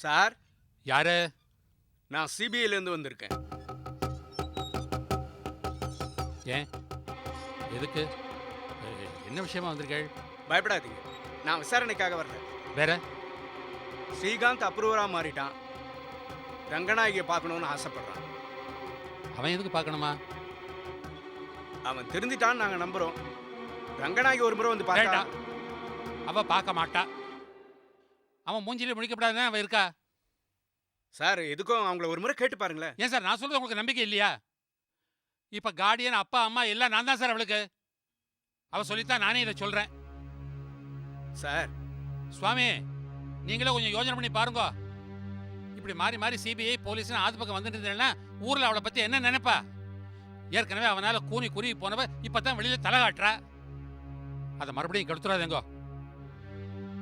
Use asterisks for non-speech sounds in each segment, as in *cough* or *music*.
Sir? யாரு? நான் சிபிஐலேருந்து வந்திருக்கேன். ஏன்? எதுக்கு? எ- என்ன விஷயமா வந்திருக்கேள் பயப்படாதீங்க. நான் விசாரணைக்காக வரல வேற? ஸ்ரீகாந்த் அப்ரூவராக மாறிட்டான். ரங்கநாயகியை பார்க்கணுன்னு ஆசைப்படுறான். அவன் எதுக்கு பார்க்கணுமா? அவன் திருந்திட்டான்னு நாங்கள் நம்புகிறோம் ரங்கநாயகி ஒரு முறை வந்து பார்த்தா வேண்டாம். அவ பார்க்க மாட்டா. அவன் மூஞ்சிலே முடிக்கப்படாதுன்னு அவ இருக்கா? சார் எதுக்கும் அவங்கள ஒரு முறை கேட்டு பாருங்களேன். ஏன் சார் நான் சொல்றது உங்களுக்கு நம்பிக்கை இல்லையா? இப்ப கார்டியன் அப்பா அம்மா எல்லாம் நான் தான் சார் அவளுக்கு. அவ சொல்லித்தான் நானே இதை சொல்றேன். சார் சுவாமி நீங்களே கொஞ்சம் யோசனை பண்ணி பாருங்க. இப்படி மாறி மாறி சிபிஐ போலீஸ்னு ஆத்து பக்கம் வந்துட்டு இருந்தேன்னா ஊர்ல அவளை பத்தி என்ன நினைப்பா? ஏற்கனவே அவனால கூனி குருவி போனவ இப்பதான் வெளியில தலை காட்டுறா. அதை மறுபடியும் கெடுத்துறாதேங்கோ.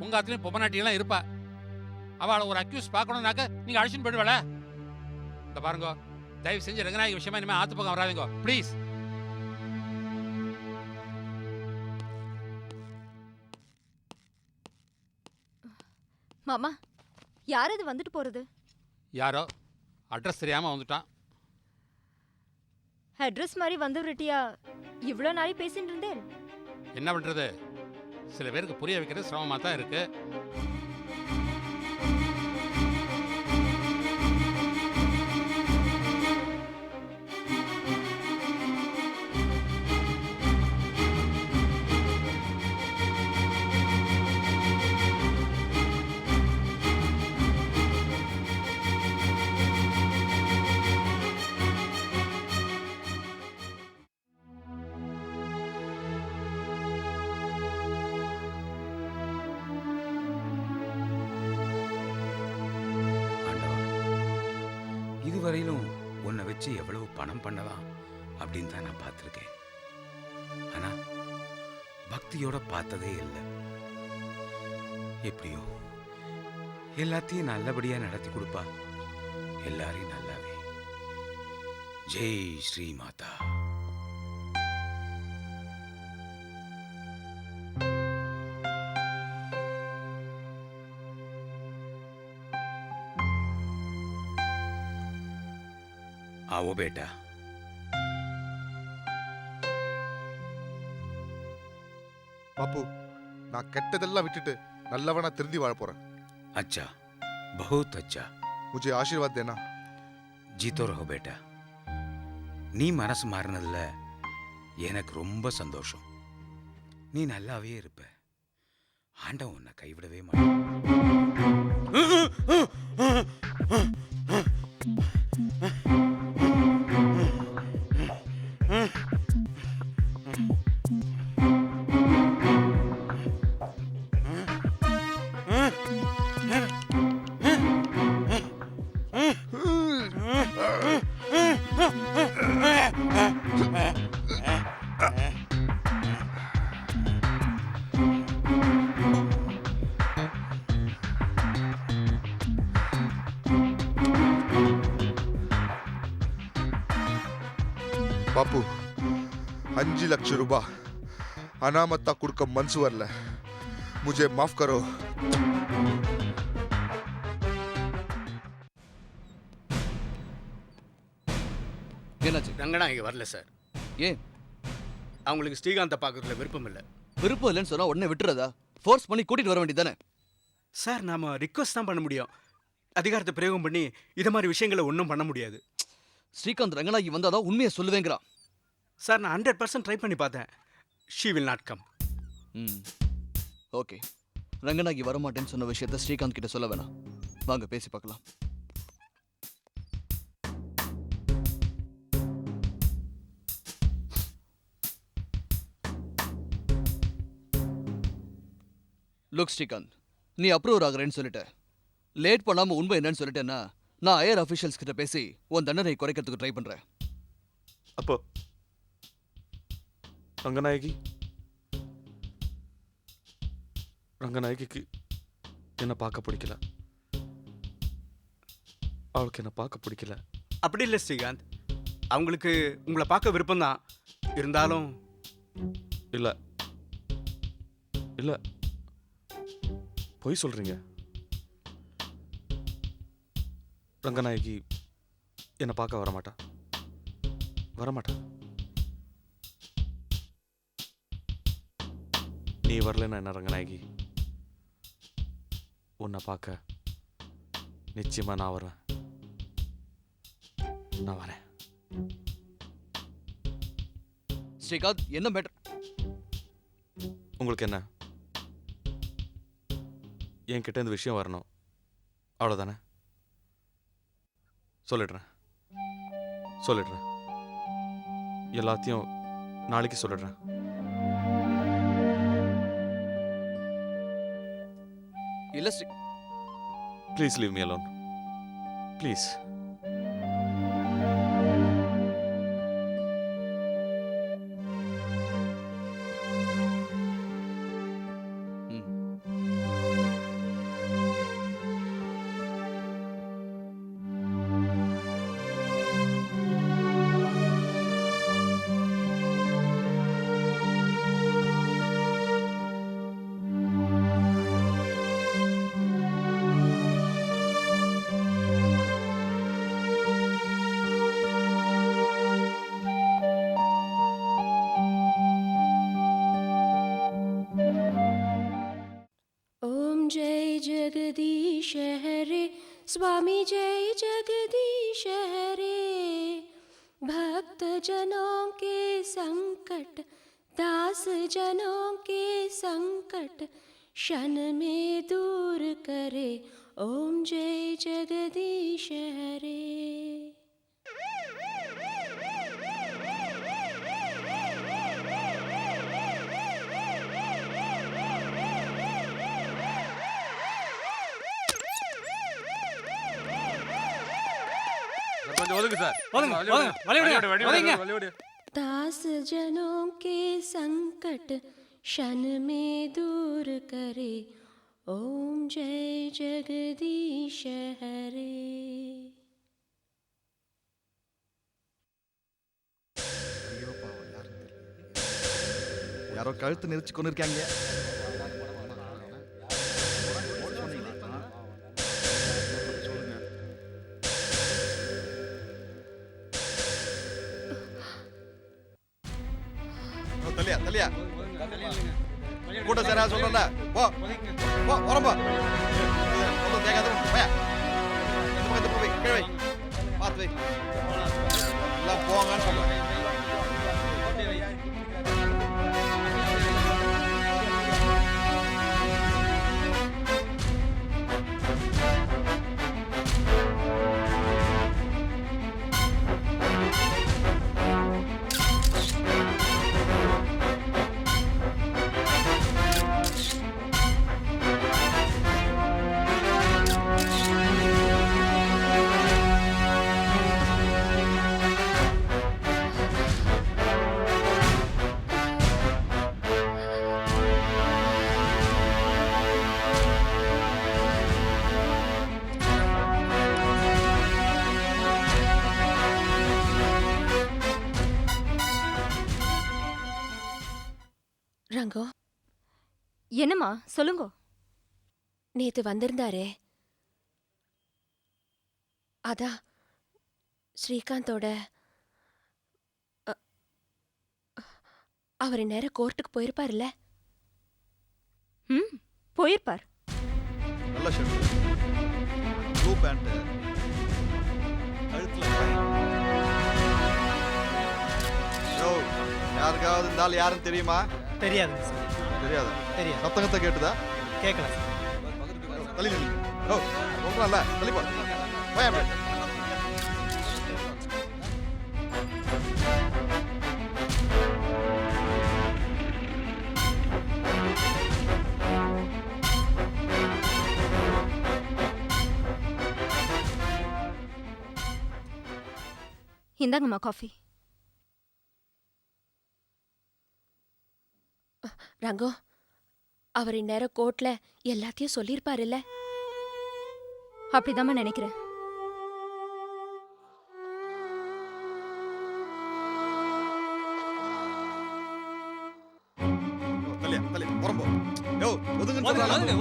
உங்க ஆத்துலயும் பொம்மநாட்டியெல்லாம் இருப்பா. அவளை ஒரு அக்யூஸ் பார்க்கணும்னாக்க நீங்க அழிச்சுன்னு போயிடுவாள இந்த பாருங்க தயவு செஞ்சு ரங்கநாயகி விஷயமா இனிமே ஆத்து பக்கம் வராதீங்க ப்ளீஸ் மாமா யார் அது வந்துட்டு போறது? யாரோ அட்ரஸ் தெரியாம வந்துட்டான். அட்ரஸ் மாதிரி வந்துவிட்டியா இவ்வளோ நாளை பேசிட்டு இருந்தேன். என்ன பண்றது? சில பேருக்கு புரிய வைக்கிறது சிரமமா தான் இருக்கு. வரையிலும் உன்னை வச்சு எவ்வளவு பணம் பண்ணலாம் அப்படின்னு தான் நான் பார்த்துருக்கேன். ஆனா பக்தியோட பார்த்ததே இல்லை. எப்படியோ எல்லாத்தையும் நல்லபடியா நடத்தி கொடுப்பா. எல்லாரையும் நல்லாவே. ஜெய் ஸ்ரீ மாதா. बेटा பாப்பு நான் கெட்டதெல்லாம் விட்டுட்டு நல்லவனா திருந்தி வாழ போறேன். அச்சா बहुत அச்சா. முஜே ஆசீர்வாத் தேனா? ஜீதோ ரஹோ பேட்டா. நீ மனசு மாறினதுல எனக்கு ரொம்ப சந்தோஷம். நீ நல்லாவே இருப்ப. ஆண்டவன் உன்னை கைவிடவே மாட்டேன். பாப்பு அஞ்சு லட்சம் ரூபாய் அனாமத்தா கொடுக்க மனசு வரல. முஜே மாஃப் கரோ. என்னாச்சு? ரங்கனா இங்கே வரல சார் ஏன்? அவங்களுக்கு ஸ்ரீகாந்தை பார்க்கறதுல விருப்பம் இல்லை. விருப்பம் இல்லைன்னு சொன்னால் உடனே விட்டுறதா? ஃபோர்ஸ் பண்ணி கூட்டிகிட்டு வர வேண்டியதானே சார் நாம ரிக்வஸ்ட் தான் பண்ண முடியும். அதிகாரத்தை பிரயோகம் பண்ணி இதை மாதிரி விஷயங்களை ஒன்றும் பண்ண முடியாது. ஸ்ரீகாந்த் ரங்கநாயகி வந்தாதான் உண்மையை சொல்லுவேங்கிறான். சார் நான் ஹண்ட்ரட் பர்சன்ட் ட்ரை பண்ணி பார்த்தேன். She will not come hmm. Okay. Ranganayaki வரமாட்டேன்னு சொன்ன விஷயத்த ஸ்ரீகாந்த் கிட்ட சொல்ல வேணாம். வாங்க பேசி பார்க்கலாம். லுக் ஸ்ரீகாந்த் நீ அப்ரூவர் ஆகுறேன்னு சொல்லிட்ட. லேட் பண்ணாம உண்மை என்னன்னு சொல்லிட்டேன்னா நான் ஐயர் அஃபிஷியல்ஸ் கிட்ட பேசி உன் தண்டனை குறைக்கிறதுக்கு ட்ரை பண்றேன். அப்போ ரங்கநாயகி. ரங்கநாயகிக்கு என்னை பார்க்க பிடிக்கல. அவளுக்கு என்னை பார்க்க பிடிக்கல. அப்படி இல்லை ஸ்ரீகாந்த். அவங்களுக்கு உங்களை பார்க்க விருப்பம்தான். இருந்தாலும் இல்லை. இல்லை. பொய் சொல்றீங்க. ரங்கநாயகி என்னை பார்க்க வரமாட்டா. வரமாட்டா. நீ வரலன்னா என்ன ரங்கநாயகி? உன்னை பார்க்க நிச்சயமா நான் வருவேன் நான் வரேன். ஸ்ரீகாந்த் என்ன மேட்டர் உங்களுக்கு என்ன? என்கிட்ட இந்த விஷயம் வரணும். அவ்வளோதானே சொல்லிடுறேன். சொல்லிடுறேன். எல்லாத்தையும் நாளைக்கு சொல்லிடுறேன். இல்ல Sri please leave me alone please स्वामी जय जगदीश हरे। भक्त जनों के संकट दास जनों के संकट, क्षण में दूर करे। ओम जय जगदीश हरे। கொஞ்சம் ஒதுங்க சார் दास जनों के संकट क्षण में दूर करे ओम जय जगदीश हरे யாரோ கழுத்து நெரிச்சு கொண்டு இருக்காங்க தலியா தலியா கூட்டம் சேரா சொல்றல போ. போ உரம்போ ஒன்றும் தேங்காத போய? இந்த பக்கத்து போய் கீழே பார்த்து வை. எல்லாம் போங்கன்னு சொல்லுவேன் ரங்கோ? என்னம்மா? சொல்லுங்க. நேத்து வந்திருந்தாரே. அதான் ஸ்ரீகாந்தோட அவர் நேரம் கோர்ட்டுக்கு போயிருப்பார்ல ம் போயிருப்பார். நல்ல ஷர்ட் ப்ளூ பேண்ட் கழுத்துல யோ யாருக்காவது ஆள் யாருன்னு தெரியுமா? தெரியாதுங்க சார் தெரியாதா? தெரியாது. சத்தங்கத்தை கேட்டுதா? கேட்கல சார் தள்ளி நில்லு. யோ சொல்றேன்ல தள்ளி போ. போய் அப்படியே இந்தாங்கம்மா காஃபி ரங்கோ அவர் இந்நேரம் கோர்ட்ல எல்லாத்தையும் சொல்லியிருப்பாருல்ல அப்படிதாம்மா நினைக்கிறேன் தள்ளியா தள்ளி புறம்போ யோ ஒதுங்கன்னு சொல்றான்ல.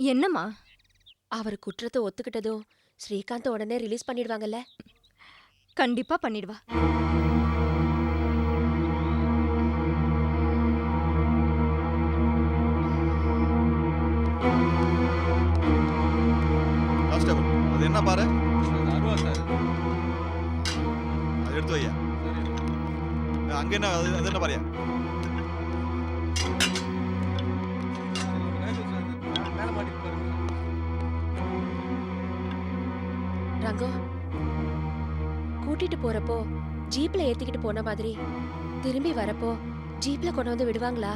என்னம்மா? அவர் குற்றத்தை ஒத்துக்கிட்டதும் ஸ்ரீகாந்த் உடனே ரிலீஸ் பண்ணிடுவாங்கல்ல? கண்டிப்பா பண்ணிடுவா. அது என்ன பாரு அருவா சார். அது எடுத்து வையா? அங்க என்ன அது அது என்ன பாரியா ஜீப்ல ஏத்திக்கிட்டு போன மாதிரி. திரும்பி வரப்போ ஜீப்ல கொண்டு வந்து விடுவாங்களா?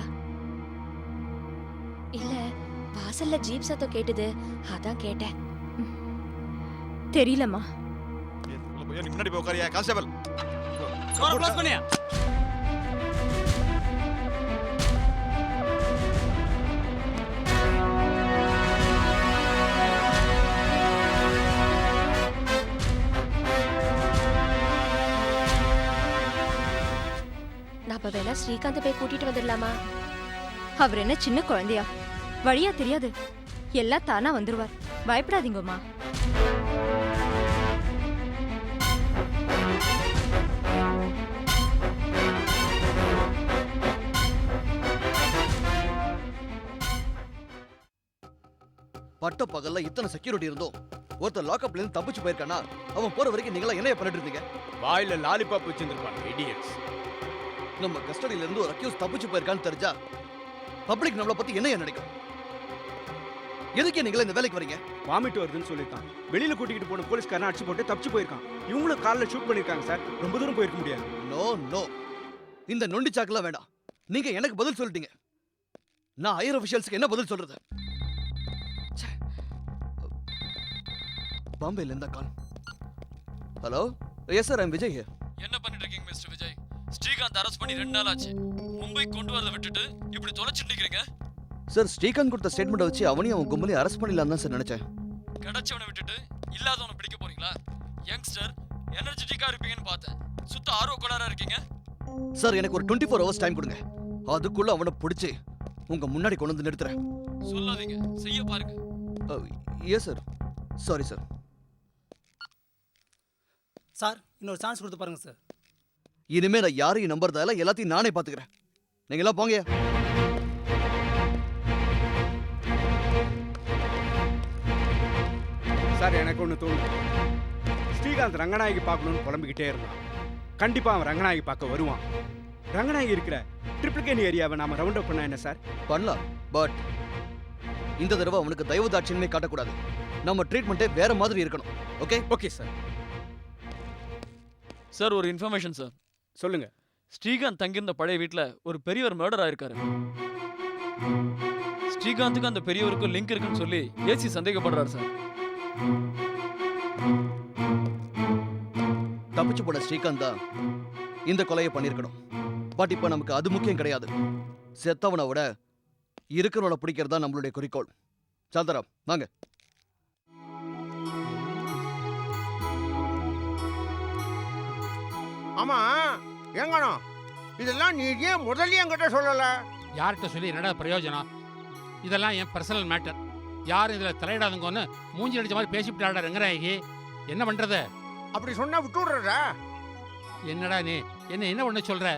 இல்ல வாசல்ல ஜீப் சத்தம் கேட்டுது. அதான் கேட்டேன். தெரியலம்மா. முன்னாடி போய் உட்காரியா? கான்ஸ்டபிள். பண்ணியா? நாம வேணா ஸ்ரீகாந்த் போய் கூட்டிட்டு வந்துடலாமா? அவர் என்ன சின்ன குழந்தையா? வழியா தெரியாது. எல்லாம் தானா வந்துருவார். பயப்படாதீங்கம்மா. பட்ட பகல்ல இத்தனை செக்யூரிட்டி இருந்தோம். ஒருத்தர் லாக்அப்ல இருந்து தப்பிச்சு போயிருக்கானா? அவன் போற வரைக்கும் நீங்களா என்ன பண்ணிட்டு இருந்தீங்க? வாயில லாலிபாப் வச்சிருந்துருப்பாங்க இடியட்ஸ் நம்ம கஸ்டடியில இருந்து ஒரு அக்யூஸ் தப்பிச்சு போயிருக்கான்னு தெரிஞ்சா பப்ளிக் நம்மளை பத்தி என்ன நினைக்கும்? எதுக்கு நீங்களா இந்த வேலைக்கு வரீங்க? வாமிட் வருதுன்னு சொல்லியிருக்கான். வெளியில கூட்டிகிட்டு போன போலீஸ்காரன் அடிச்சு போட்டு தப்பிச்சு போயிருக்கான். இவங்களும் காலில் ஷூட் பண்ணிருக்காங்க சார். ரொம்ப தூரம் போயிருக்க முடியாது. நோ நோ இந்த நொண்டி சாக்கெல்லாம் வேண்டாம். நீங்க எனக்கு பதில் சொல்லிட்டீங்க. நான் ஹையர் அஃபிஷியல்ஸ்க்கு என்ன பதில் சொல்றது. பாம்பேல இருந்தா call. Hello yes sir I'm Vijay here. Srikanth arrest பண்ணி ரெண்டு நாள் ஆச்சு மும்பை கொண்டு வரத விட்டுட்டு இப்படி தொலைச்சிட்டு நிக்கிறீங்க? சார் ஸ்ரீகாந்த் கொடுத்த ஸ்டேட்மெண்ட் வச்சு அவனையும் அவன் கும்பலையும் அரெஸ்ட் பண்ணிடலாம் தான் சார் நினைச்சேன். கிடைச்சவனை விட்டுட்டு இல்லாதவனை பிடிக்க போறீங்களா? யங்ஸ்டர் எனர்ஜெட்டிக்கா இருப்பீங்கன்னு பார்த்தேன். சுத்த ஆர்வ கோளாரா இருக்கீங்க? சார் எனக்கு ஒரு டுவெண்ட்டி ஃபோர் ஹவர்ஸ் டைம் கொடுங்க. அதுக்குள்ள அவனை பிடிச்சி உங்க முன்னாடி கொண்டு வந்து நிறுத்துறேன். சொல்லாதீங்க. செய்ய பாருங்க. Yes sir sorry sir sir இன்னொரு சான்ஸ் கொடுத்து பாருங்க சார் இனிமே நான் யாரையும் நம்புறதால எல்லாத்தையும் நானே பாத்துக்கிறேன். நீங்க எல்லாம் போங்க. சார் எனக்கு ஒன்று தோணுது. ஸ்ரீகாந்த் ரங்கநாயகி பார்க்கணும்னு புலம்பிக்கிட்டே இருந்தான். கண்டிப்பா அவன் ரங்கநாயகி பார்க்க வருவான். ரங்கநாயகி இருக்கிற ட்ரிப்ளிகேன் ஏரியாவை நாம ரவுண்ட் அப் பண்ணா என்ன சார்? பண்ணலாம் பட் இந்த தடவை அவனுக்கு தயவு தாட்சியமே காட்டக்கூடாது. நம்ம ட்ரீட்மெண்ட்டே வேற மாதிரி இருக்கணும் ஓகே ஓகே சார் சார் ஒரு இன்ஃபர்மேஷன் சார் சொல்லுங்க. ஸ்ரீகாந்த் தங்கியிருந்த பழைய வீட்ல ஒரு பெரியவர் மர்டர் ஆயிருக்காரு. ஸ்ரீகாந்துக்கு அந்த பெரியவருக்கும் லிங்க் இருக்குன்னு சொல்லி ஏசி சந்தேகப்படுறாரு சார். தப்பிச்சு போன ஸ்ரீகாந்த் தான் இந்த கொலையை பண்ணியிருக்கணும். பட் இப்போ நமக்கு அது முக்கியம் கிடையாது. செத்தவனை விட இருக்கிறவனை பிடிக்கிறது தான் நம்மளுடைய குறிக்கோள். சாந்தரம் வாங்க. ஆமா. எங்கண்ணா? இதெல்லாம் நீ ஏன் முதல்ல என்கிட்ட சொல்லல. யார்கிட்ட சொல்லி என்னடா பிரயோஜனம்? இதெல்லாம் என் பர்சனல் மேட்டர் யாரும் இதில் தலையிடாதுங்கன்னு மூஞ்சி அடிச்ச மாதிரி பேசிவிட்டாடா ரங்கநாயகி. என்ன பண்றது? அப்படி சொன்னா விட்டு விடுறதா என்னடா நீ? என்ன என்ன ஒன்று சொல்ற?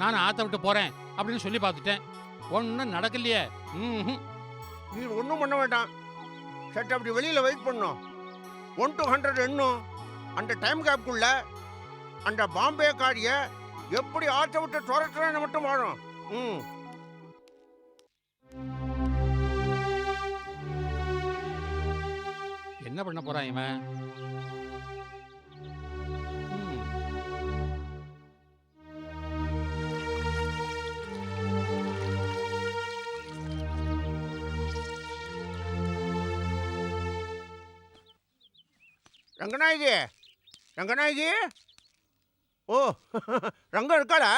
நானும் ஆத்த விட்டு போறேன் அப்படின்னு சொல்லி பார்த்துட்டேன். ஒன்றும் நடக்கலையே. ம் நீ ஒன்றும் பண்ண வேண்டாம். சரி அப்படி வெளியில வெயிட் பண்ணோம். ஒன் டு ஹண்ட்ரட் எண்ணும் அந்த டைம் கேப்புக்குள்ள அந்த பாம்பே காரிய எப்படி ஆற்ற விட்டு துரத்துறேன்னு மட்டும் வாழும். ம். என்ன பண்ண போறான் இவன். ரங்கநாயகி! ரங்கநாயகி! ஓ *laughs* ரங்கம் இருக்காளா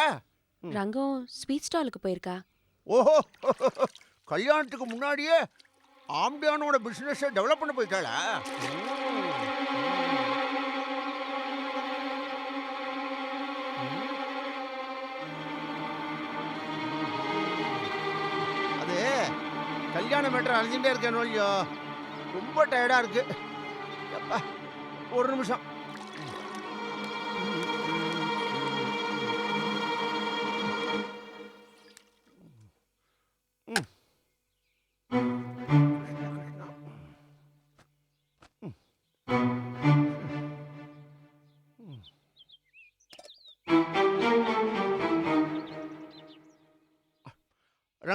ரங்கம் ஸ்வீட் ஸ்டாலுக்கு போயிருக்கா. ஓஹோ *laughs* கல்யாணத்துக்கு முன்னாடியே ஆம்டியானோட பிசினஸை டெவலப் பண்ண போயிட்டாளா? அது கல்யாண மேட்டர் அழிஞ்சுட்டே இருக்கேன் இல்லையோ? ரொம்ப டயர்டா இருக்கு. ஒரு நிமிஷம்.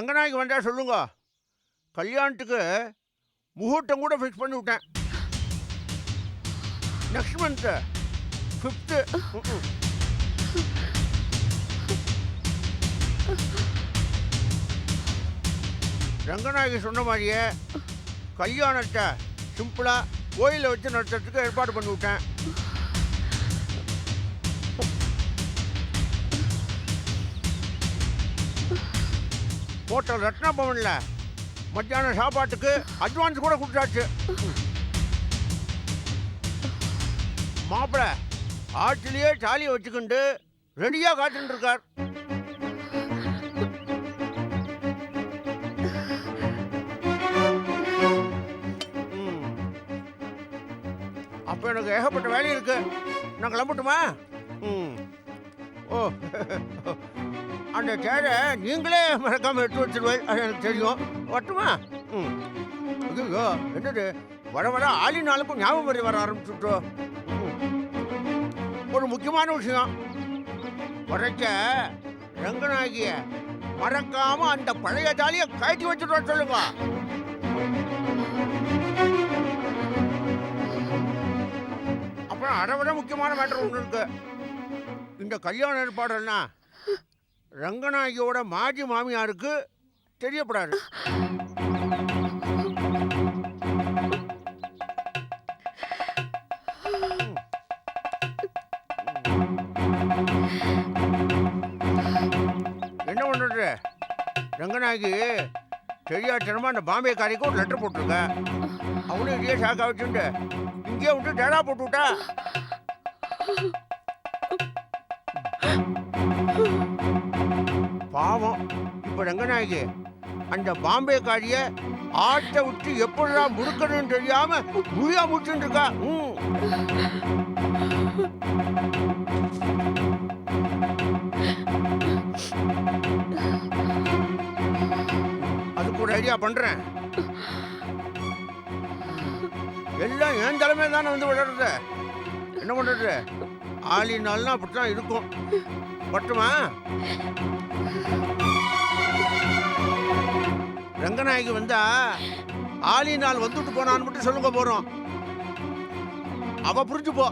ரங்கநாயகி வந்தால் சொல்லுங்க. கல்யாணத்துக்கு முகூர்த்தம் கூட ஃபிக்ஸ் பண்ணி விட்டேன். நெக்ஸ்ட் மந்த்து ஃபிஃப்த்து ரங்கநாயகி சொன்ன மாதிரியே கல்யாணத்தை சிம்பிளாக கோயிலில் வச்சு நடத்துறதுக்கு ஏற்பாடு பண்ணி விட்டேன். ஹோட்டல் ரத்னா பவனில் மத்தியானம் சாப்பாட்டுக்கு அட்வான்ஸ் கூட கொடுத்தாச்சு. மாப்பிள்ளை ஆற்றிலேயே தாலியை வச்சுக்கிண்டு ரெடியாக காத்துட்டு இருக்கார் அப்ப எனக்கு ஏகப்பட்ட வேலை இருக்கு. நான் கிளம்பட்டுமா? ம். ஓ. அந்த சேரை நீங்களே மறக்காமல் எடுத்து வச்சிருவேன் அது எனக்கு தெரியும். வரட்டுமா? ம். ஐயோ என்னது? வர வர ஆளினாலுக்கும் ஞாபகம் வரி வர ஆரம்பிச்சுட்டோ. ஒரு முக்கியமான விஷயம். வரைச்ச ரங்கநாயகிய மறக்காம அந்த பழைய தாலியை கழட்டி வச்சுட்டு சொல்லுங்க. அப்புறம் அதை விட முக்கியமான மேட்டர் ஒன்று இருக்கு. இந்த கல்யாண ஏற்பாடுன்னா ரங்கநாயகியோட மாஜி மாமியாருக்கு தெரியப்படாது. என்ன பண்ணுறது ரங்கநாயகி தெரியாதனமா அந்த பாம்பே காரிக்கு ஒரு லெட்டர் போட்டிருக்க. அவனும் இதையே ஷாக்கா வச்சுட்டு இங்கே விட்டு டேடா போட்டு விட்டா பாவம். இப்போ ரங்கநாயகி அந்த பாம்பே காரிய ஆட்டை விட்டு எப்படிடா முடுக்கணும்னு தெரியாம முழியா முடிச்சுட்டு இருக்கா ம். அதுக்கு ஒரு ஐடியா பண்றேன். எல்லாம் என் தலைமையில தானே வந்து விளையாடுறது? என்ன பண்றது? ஆளினால்னா அப்படித்தான் இருக்கும். பட்டுமா? ரங்கநாயகி வந்தா நாள் வந்துட்டு போனான்னு மட்டும் சொல்லுங்க போறோம். அவ புரிஞ்சு போ